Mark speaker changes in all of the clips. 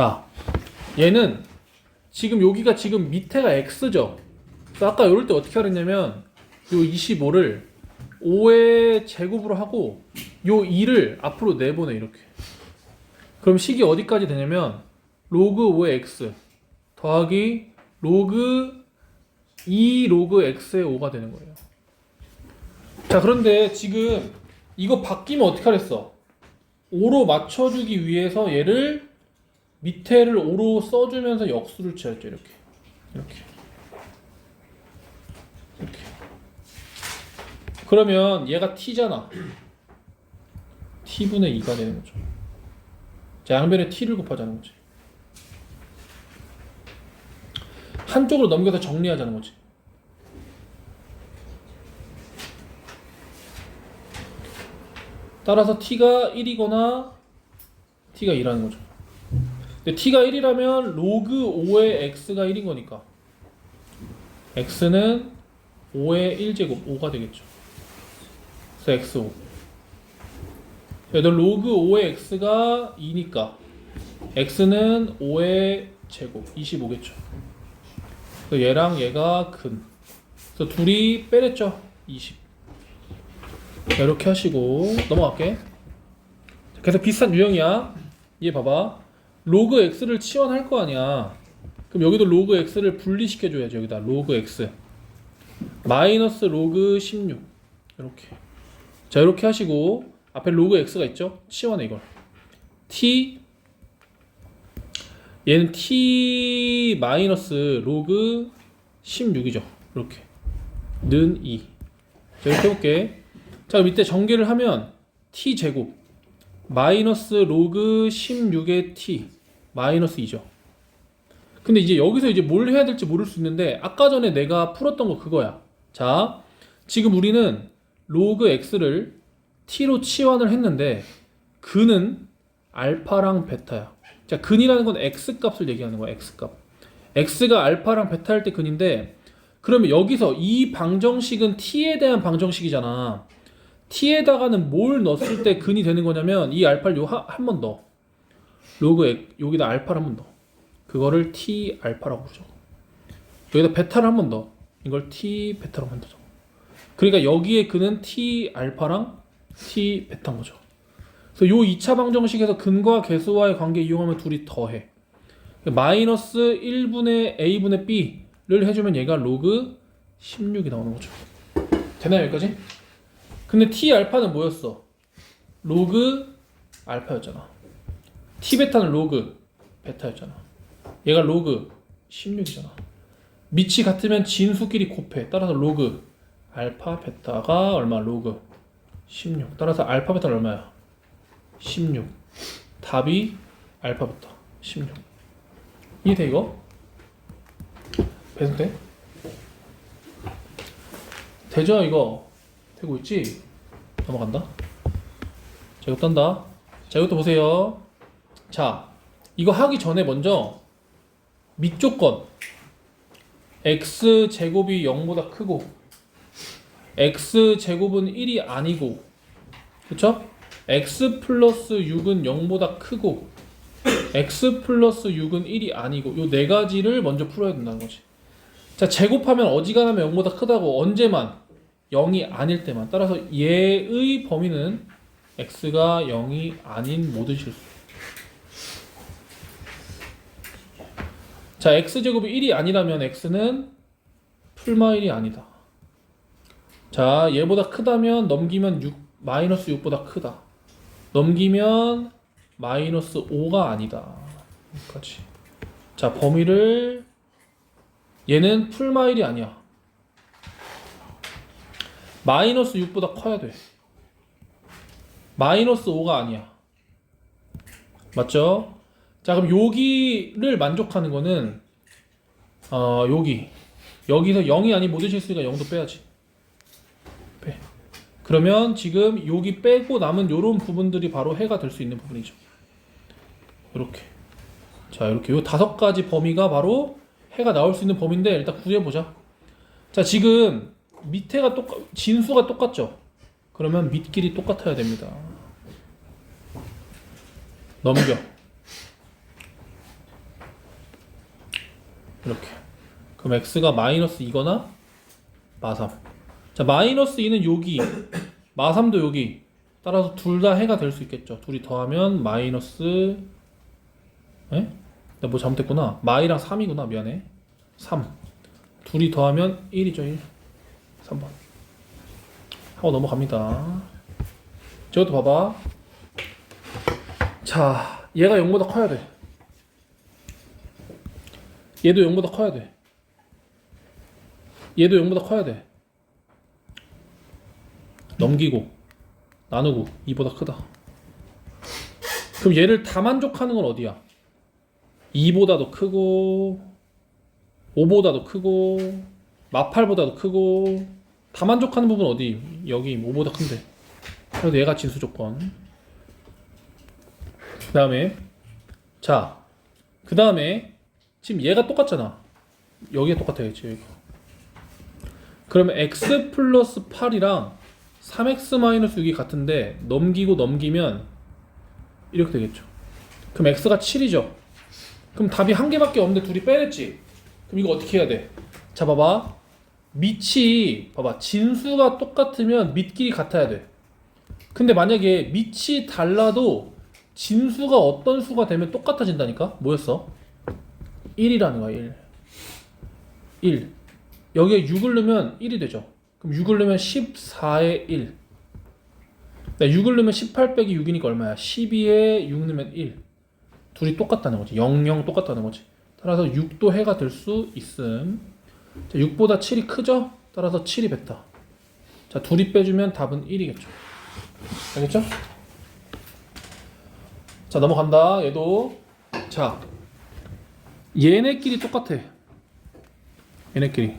Speaker 1: 자, 얘는 지금 여기가 지금 밑에가 x죠. 아까 이럴 때 어떻게 하랬냐면 요 25를 5의 제곱으로 하고 요 2를 앞으로 내보내 이렇게. 그럼 식이 어디까지 되냐면 로그 5의 x 더하기 로그 2 로그 x의 5가 되는 거예요. 자, 그런데 지금 이거 바뀌면 어떻게 하랬어? 5로 맞춰주기 위해서 얘를 밑에를 5로 써주면서 역수를 취했죠 이렇게. 이렇게. 이렇게. 그러면 얘가 t잖아. t분의 2가 되는 거죠. 자 양변에 t를 곱하자는 거지. 한쪽으로 넘겨서 정리하자는 거지. 따라서 t가 1이거나 t가 2라는 거죠 근데 t가 1이라면 로그 5의 x가 1인 거니까 x는 5의 1제곱 5가 되겠죠. 그래서 x5. 얘들 로그 5의 x가 2니까 x는 5의 제곱 25겠죠. 그래서 얘랑 얘가 근. 그래서 둘이 빼냈죠. 20. 자, 이렇게 하시고 넘어갈게. 그래서 비슷한 유형이야. 얘 봐봐. 로그 x를 치환할 거 아니야. 그럼 여기도 로그 x를 분리시켜 줘야지 여기다. 로그 x. 마이너스 로그 16 이렇게. 자 이렇게 하시고 앞에 로그 x가 있죠? 치환해 이걸. T. 얘는 t 마이너스 로그 16이죠. 이렇게. 는 2 자 이렇게 해볼게. 자 밑에 전개를 하면 t 제곱 마이너스 로그 16의 t 마이너스 2죠. 근데 이제 여기서 이제 뭘 해야 될지 모를 수 있는데 아까 전에 내가 풀었던 거 그거야. 자, 지금 우리는 로그 x를 t로 치환을 했는데 근은 알파랑 베타야. 자, 근이라는 건 x 값을 얘기하는 거야. x 값. x가 알파랑 베타일 때 근인데 그러면 여기서 이 방정식은 t에 대한 방정식이잖아. T에다가는 뭘 넣었을 때 근이 되는 거냐면 이 알파를 요한 번 넣어. 로그 엑- 여기다 알파를 한 번 넣어. 그거를 t 알파라고 부르죠. 여기다 베타를 한 번 넣어. 이걸 t 베타라고 만들죠. 그러니까 여기에 근은 t 알파랑 t 베타인 거죠. 그래서 요 2차 방정식에서 근과 개수와의 관계 이용하면 둘이 더해. 마이너스 1분의 a분의 b를 해주면 얘가 로그 16이 나오는 거죠. 되나요 여기까지? 근데 t 알파는 뭐였어? 로그 알파였잖아. t 베타는 로그 베타였잖아. 얘가 로그 16이잖아. 밑이 같으면 진수끼리 곱해. 따라서 로그 알파 베타가 얼마? 로그 16. 따라서 알파 베타는 얼마야? 16. 답이 알파 베타 16. 이해돼 이거? 배승돼? 되죠 이거? 되고 있지? 넘어간다. 자, 이거 딴다. 자, 이것도 보세요. 자, 이거 하기 전에 먼저 밑조건 x 제곱이 0보다 크고 x 제곱은 1이 아니고 그쵸? x 플러스 6은 0보다 크고 x 플러스 6은 1이 아니고 요 네 가지를 먼저 풀어야 된다는 거지. 자, 제곱하면 어지간하면 0보다 크다고 언제만 0이 아닐 때만 따라서 얘의 범위는 x가 0이 아닌 모든 실수. 자 x제곱이 1이 아니라면 x는 풀마 1이 아니다. 자 얘보다 크다면 넘기면 6 마이너스 6보다 크다. 넘기면 마이너스 5가 아니다. 여기까지. 자 범위를 얘는 풀마 1이 아니야 마이너스 6보다 커야 돼. 마이너스 5가 아니야. 맞죠? 자, 그럼 여기를 만족하는 거는 어, 여기. 여기서 0이 아닌 모든 실수가 0도 빼야지. 빼. 그러면 지금 여기 빼고 남은 요런 부분들이 바로 해가 될 수 있는 부분이죠. 이렇게. 자, 이렇게 요 다섯 가지 범위가 바로 해가 나올 수 있는 범위인데 일단 구해 보자. 자, 지금 밑에가 똑같 진수가 똑같죠? 그러면 밑길이 똑같아야 됩니다. 넘겨. 이렇게. 그럼 x가 마이너스 2거나 마3. 자, 마이너스 2는 여기, 마3도 여기. 따라서 둘 다 해가 될 수 있겠죠. 둘이 더하면 마이너스, 에? 내가 뭐 잘못했구나. 마이랑 3이구나. 미안해. 3. 둘이 더하면 1이죠, 1. 3번. 하고 넘어갑니다. 저것도 봐봐. 자, 얘가 0보다 커야 돼. 얘도 0보다 커야 돼. 얘도 0보다 커야 돼. 넘기고 나누고 2보다 크다. 그럼 얘를 다 만족하는 건 어디야? 2보다도 크고 5보다도 크고 마팔보다도 크고 다 만족하는 부분 어디? 여기 5보다 큰데. 그래도 얘가 진수 조건. 그 다음에 자, 그 다음에 지금 얘가 똑같잖아. 여기가 똑같아야지. 그러면 x 플러스 8이랑 3x 마이너스 6이 같은데 넘기고 넘기면 이렇게 되겠죠. 그럼 x가 7이죠. 그럼 답이 한 개밖에 없는데 둘이 빼냈지. 그럼 이거 어떻게 해야 돼? 자 봐봐. 밑이 봐봐 진수가 똑같으면 밑끼리 같아야 돼. 근데 만약에 밑이 달라도 진수가 어떤 수가 되면 똑같아진다니까? 뭐였어? 1이라는 거야 1. 1. 여기에 6을 넣으면 1이 되죠. 그럼 6을 넣으면 14에 1. 6을 넣으면 18 빼기 6이니까 얼마야? 12에 6 넣으면 1. 둘이 똑같다는 거지. 0, 0 똑같다는 거지. 따라서 6도 해가 될 수 있음. 자, 6보다 7이 크죠? 따라서 7이 뱉다. 자, 둘이 빼주면 답은 1이겠죠. 알겠죠? 자, 넘어간다. 얘도. 자, 얘네끼리 똑같아. 얘네끼리.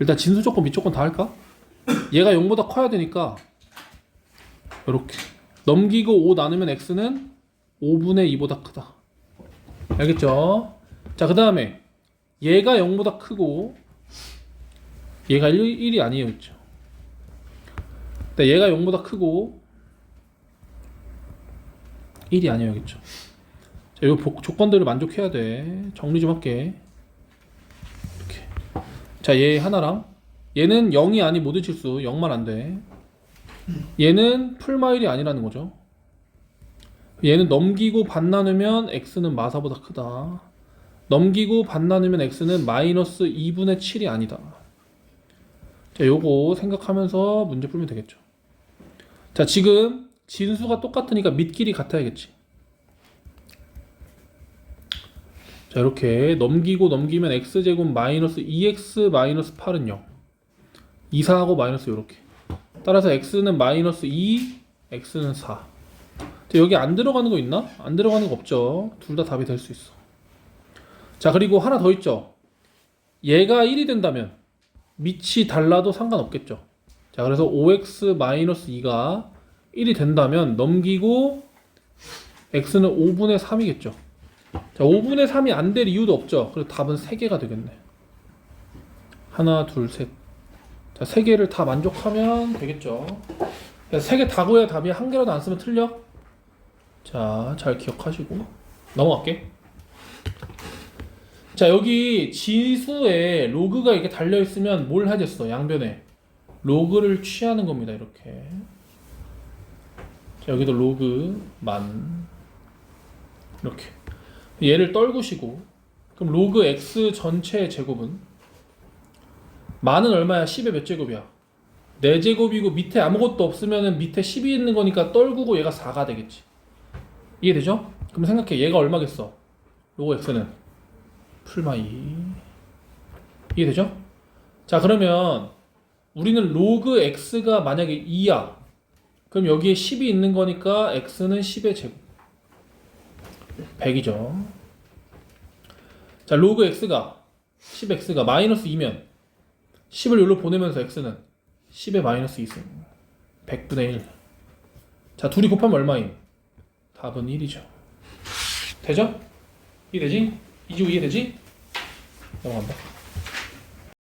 Speaker 1: 일단 진수 조건, 밑 조건 다 할까? 얘가 0보다 커야 되니까 이렇게 넘기고 5 나누면 x는 5분의 2보다 크다. 알겠죠? 자, 그 다음에 얘가 0보다 크고 얘가 1, 1이 아니에요. 있죠? 얘가 0보다 크고 1이 아니어야겠죠. 자, 이 조건들을 만족해야 돼. 정리 좀 할게. 이렇게. 자, 얘 하나랑 얘는 0이 아닌 모든 실수 0만 안 돼. 얘는 풀마일이 아니라는 거죠. 얘는 넘기고 반 나누면 x는 마사보다 크다. 넘기고 반 나누면 x는 마이너스 2분의 7이 아니다. 자, 요거 생각하면서 문제 풀면 되겠죠. 자, 지금 진수가 똑같으니까 밑길이 같아야겠지. 자, 이렇게 넘기고 넘기면 x제곱 마이너스 2x 마이너스 8은 0. 2, 4하고 마이너스 이렇게. 따라서 x는 마이너스 2, x는 4. 자, 여기 안 들어가는 거 있나? 안 들어가는 거 없죠. 둘 다 답이 될 수 있어. 자, 그리고 하나 더 있죠. 얘가 1이 된다면 밑이 달라도 상관없겠죠. 자, 그래서 5x 마이너스 2가 1이 된다면 넘기고 x는 5분의 3이겠죠. 자, 5분의 3이 안 될 이유도 없죠. 그래서 답은 3개가 되겠네. 하나, 둘, 셋. 자, 3개를 다 만족하면 되겠죠. 3개 다 구해야 답이 한 개라도 안 쓰면 틀려. 자, 잘 기억하시고 넘어갈게. 자, 여기 지수에 로그가 이렇게 달려 있으면 뭘 하겠어? 양변에 로그를 취하는 겁니다. 이렇게. 자, 여기도 로그 만 이렇게 얘를 떨구시고 그럼 로그 x 전체의 제곱은 만은 얼마야? 10의 몇 제곱이야? 4제곱이고 밑에 아무것도 없으면 밑에 10이 있는 거니까 떨구고 얘가 4가 되겠지. 이해되죠? 그럼 생각해. 얘가 얼마겠어? 로그 x는 풀마 2. 이해되죠? 자, 그러면 우리는 로그 x가 만약에 2야. 그럼 여기에 10이 있는 거니까 x는 10의 제곱. 100이죠. 자, 로그 x가 10x가 마이너스 2면 10을 여기로 보내면서 x는 10의 마이너스 2승 100분의 1. 자, 둘이 곱하면 얼마임? 답은 1이죠. 되죠? 이해되지? 이주 이해되지? 넘어간다.